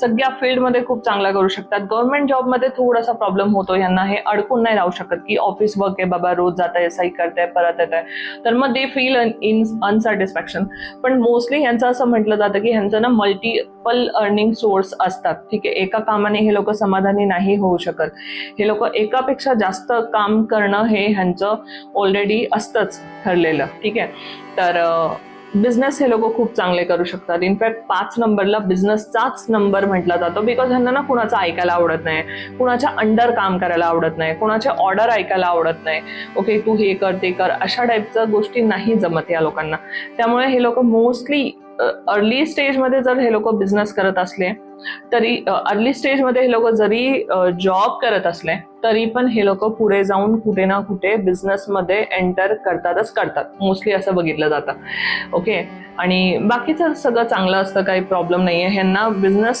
सगळ्या फील्डमध्ये खूप चांगला करू शकतात. गव्हर्नमेंट जॉबमध्ये थोडासा प्रॉब्लेम होतो यांना हे अडकून नाही राहू शकत की ऑफिस वर्क आहे बाबा रोज जात आहे करताय परत येत आहे. तर मग दे फील इन अनसॅटिस्फॅक्शन पण मोस्टली यांचं असं म्हटलं जातं की ह्यांचं ना मल्टिपल अर्निंग सोर्स असतात. ठीक आहे एका कामाने हे लोक समाधानी नाही होऊ शकत. हे लोक एकापेक्षा जास्त काम करणं हे ह्यांचं ऑलरेडी असतंच ठरलेलं. ठीक आहे? तर बिझनेस हे लोक खूप चांगले करू शकतात. इनफॅक्ट पाच नंबरला बिझनेसचाच नंबर म्हटला जातो बिकॉज ह्यांना ना कुणाचं ऐकायला आवडत नाही. कुणाच्या अंडर काम करायला आवडत नाही. कुणाच्या ऑर्डर ऐकायला आवडत नाही. ओके तू हे कर ते कर अशा टाईपच्या गोष्टी नाही जमत या लोकांना. त्यामुळे हे लोक मोस्टली अर्ली स्टेजमध्ये जर हे लोक बिझनेस करत असले तरी अर्ली स्टेजमध्ये हे लोक जरी जॉब करत असले तरी पण हे लोक पुढे जाऊन कुठे ना कुठे बिझनेसमध्ये एंटर करतातच करतात. मोस्टली असं बघितलं जातं. ओके आणि बाकीचं सगळं चांगलं असतं काही प्रॉब्लेम नाही आहे ह्यांना बिझनेस